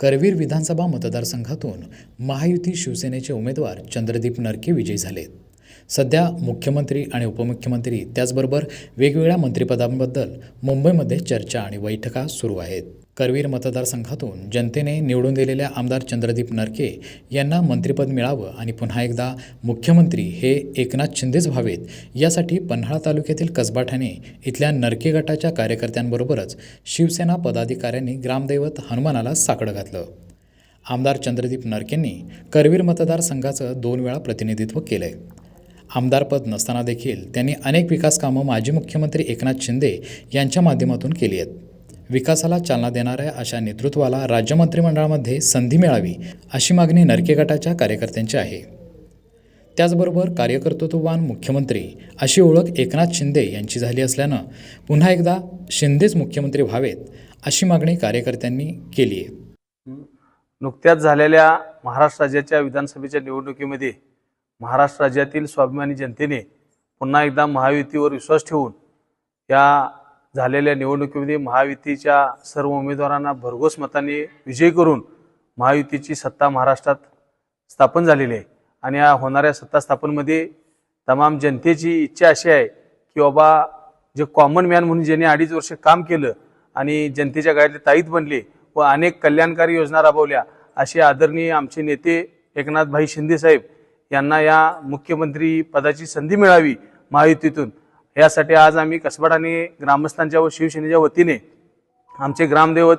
करवीर विधानसभा मतदारसंघातून महायुती शिवसेनेचे उमेदवार चंद्रदीप नरके विजयी झालेत सध्या मुख्यमंत्री आणि उपमुख्यमंत्री त्याचबरोबर वेगवेगळ्या मंत्रिपदांबद्दल मुंबईमध्ये चर्चा आणि बैठका सुरू आहेत. करवीर मतदारसंघातून जनतेने निवडून दिलेल्या आमदार चंद्रदीप नरके यांना मंत्रिपद मिळावं आणि पुन्हा एकदा मुख्यमंत्री हे एकनाथ शिंदेच व्हावेत यासाठी पन्हाळा तालुक्यातील कसबा ठाणे इथल्या नरके गटाच्या कार्यकर्त्यांबरोबरच शिवसेना पदाधिकाऱ्यांनी ग्रामदैवत हनुमानाला साकडं घातलं. आमदार चंद्रदीप नरकेंनी करवीर मतदारसंघाचं दोन वेळा प्रतिनिधित्व केलं आहे आमदारपद नसताना देखील त्यांनी अनेक विकास कामं माजी मुख्यमंत्री एकनाथ शिंदे यांच्या माध्यमातून केली आहेत. विकासाला चालना देणाऱ्या अशा नेतृत्वाला राज्य मंत्रिमंडळामध्ये संधी मिळावी अशी मागणी नरके गटाच्या कार्यकर्त्यांची आहे. त्याचबरोबर कार्यकर्तृत्ववान मुख्यमंत्री अशी ओळख एकनाथ शिंदे यांची झाली असल्यानं पुन्हा एकदा शिंदेच मुख्यमंत्री व्हावेत अशी मागणी कार्यकर्त्यांनी केली आहे. नुकत्याच झालेल्या महाराष्ट्र राज्याच्या विधानसभेच्या निवडणुकीमध्ये महाराष्ट्र राज्यातील स्वाभिमानी जनतेने पुन्हा एकदा महायुतीवर विश्वास ठेवून या झालेल्या निवडणुकीमध्ये महायुतीच्या सर्व उमेदवारांना भरघोस मताने विजयी करून महायुतीची सत्ता महाराष्ट्रात स्थापन झालेली आहे. आणि या होणाऱ्या सत्ता स्थापनमध्ये तमाम जनतेची इच्छा अशी आहे की बाबा जे कॉमन मॅन म्हणून ज्यांनी अडीच वर्ष काम केलं आणि जनतेच्या गळ्यातले ताईत बनले व अनेक कल्याणकारी योजना राबवल्या असे आदरणीय आमचे नेते एकनाथभाई शिंदेसाहेब यांना या मुख्यमंत्री पदाची संधी मिळावी महायुतीतून. यासाठी आज आम्ही कसबा आणि ग्रामस्थांच्या व शिवसेनेच्या वतीने आमचे ग्रामदैवत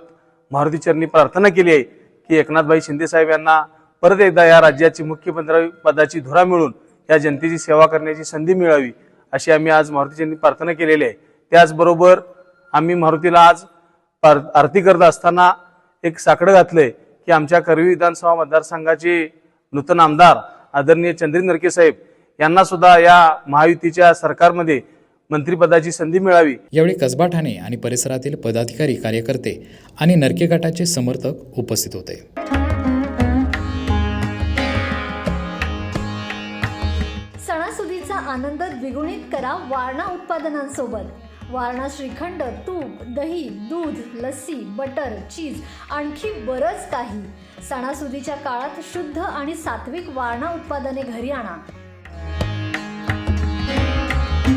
मारुतीचरणी प्रार्थना केली आहे की एकनाथभाई शिंदेसाहेब यांना परत एकदा या राज्याची मुख्यमंत्री पदाची धुरा मिळून या जनतेची सेवा करण्याची संधी मिळावी अशी आम्ही आज मारुतीचरणी प्रार्थना केलेली आहे. त्याचबरोबर आम्ही मारुतीला आज आरती करत असताना एक साकडं घातलंय की आमच्या करवी विधानसभा मतदारसंघाचे नूतन आमदार आदरणीय चंद्री नरके साहेब यांना सुद्धा या महायुतीच्या सरकारमध्ये मंत्रिपदाची संधी मिळावी. यावेळी कसबा ठाणे आणि परिसरातील पदाधिकारी कार्यकर्ते आणि नरके गटाचे समर्थक उपस्थित होते. सणासुदीचा आनंद द्विगुणित करा वारणा उत्पादनांसोबत. वारणा श्रीखंड तूप दही दूध लस्सी बटर चीज आणखी बरंच काही. सणासुदीच्या काळात शुद्ध आणि सात्विक वारणा उत्पादने घरी आणा.